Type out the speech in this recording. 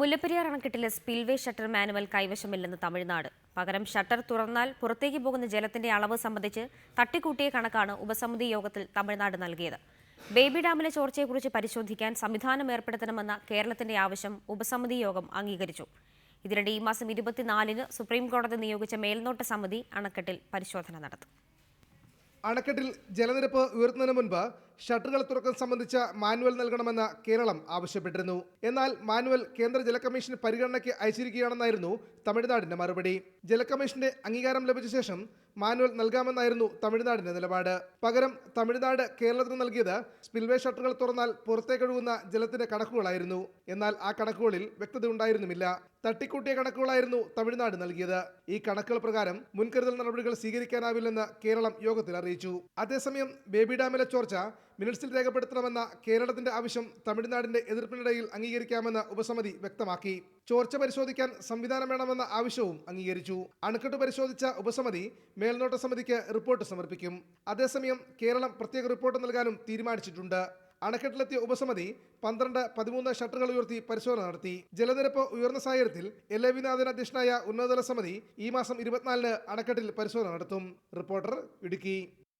മുല്ലപ്പെരിയാർ അണക്കെട്ടിലെ spillway shutter manual കൈവശമില്ലെന്ന് തമിഴ്നാട്. പകരം ഷട്ടർ തുറന്നാൽ പുറത്തേക്ക് പോകുന്ന ജലത്തിന്റെ അളവ് സംബന്ധിച്ച് തട്ടിക്കൂട്ടിയ കണക്കാണ് ഉപസമിതി യോഗത്തിൽ തമിഴ്നാട് നൽകിയത്. ബേബി ഡാമിലെ ചോർച്ചയെക്കുറിച്ച് പരിശോധിക്കാൻ സംവിധാനം ഏർപ്പെടുത്തണമെന്ന കേരളത്തിന്റെ ആവശ്യം ഉപസമിതി യോഗം അംഗീകരിച്ചു. ഇതിനിടെ ഈ മാസം ഇരുപത്തിനാലിന് സുപ്രീംകോടതി നിയോഗിച്ച മേൽനോട്ട സമിതി അണക്കെട്ടിൽ പരിശോധന നടത്തും. അണക്കെട്ടിൽ ജലനിരപ്പ് ഉയർത്തുന്നതിന് മുൻപ് ഷട്ടറുകൾ തുറക്കം സംബന്ധിച്ച മാനുവൽ നൽകണമെന്ന് കേരളം ആവശ്യപ്പെട്ടിരുന്നു. എന്നാൽ മാനുവൽ കേന്ദ്ര ജലകമ്മീഷൻ പരിഗണനയ്ക്ക് അയച്ചിരിക്കുകയാണെന്നായിരുന്നു തമിഴ്നാടിന്റെ മറുപടി. ജലകമ്മീഷന്റെ അംഗീകാരം ലഭിച്ച ശേഷം മാനുവൽ നൽകാമെന്നായിരുന്നു തമിഴ്നാടിന്റെ നിലപാട്. പകരം തമിഴ്നാട് കേരളത്തിന് നൽകിയത് സ്പിൽവേ ഷട്ടറുകൾ തുറന്നാൽ പുറത്തേക്കൊഴുകുന്ന ജലത്തിന്റെ കണക്കുകളായിരുന്നു. എന്നാൽ ആ കണക്കുകളിൽ വ്യക്തത ഉണ്ടായിരുന്നുമില്ല. തട്ടിക്കൂട്ടിയ കണക്കുകളായിരുന്നു തമിഴ്നാട് നൽകിയത്. ഈ കണക്കുകൾ പ്രകാരം മുൻകരുതൽ നടപടികൾ സ്വീകരിക്കാനാവില്ലെന്ന് കേരളം യോഗത്തിൽ അറിയിച്ചു. അതേസമയം ബേബി ഡാമിലെ ചോർച്ച മിനിറ്റ്സിൽ രേഖപ്പെടുത്തണമെന്ന കേരളത്തിന്റെ ആവശ്യം തമിഴ്നാടിന്റെ എതിർപ്പിനിടയിൽ അംഗീകരിക്കാമെന്ന് ഉപസമിതി വ്യക്തമാക്കി. ചോർച്ച പരിശോധിക്കാൻ സംവിധാനം വേണമെന്ന ആവശ്യവും അംഗീകരിച്ചു. അണക്കെട്ട് പരിശോധിച്ച ഉപസമിതി മേൽനോട്ട സമിതിക്ക് റിപ്പോർട്ട് സമർപ്പിക്കും. അതേസമയം കേരളം പ്രത്യേക റിപ്പോർട്ട് നൽകാനും തീരുമാനിച്ചിട്ടുണ്ട്. അണക്കെട്ടിലെത്തിയ ഉപസമിതി പന്ത്രണ്ട് പതിമൂന്ന് ഷട്ടറുകൾ ഉയർത്തി പരിശോധന നടത്തി. ജലനിരപ്പ് ഉയർന്ന സാഹചര്യത്തിൽ എൽ എ വിനാഥൻ അധ്യക്ഷനായ ഉന്നതതല സമിതി ഈ മാസം ഇരുപത്തിനാലിന് അണക്കെട്ടിൽ പരിശോധന നടത്തും. റിപ്പോർട്ടർ ഇടുക്കി.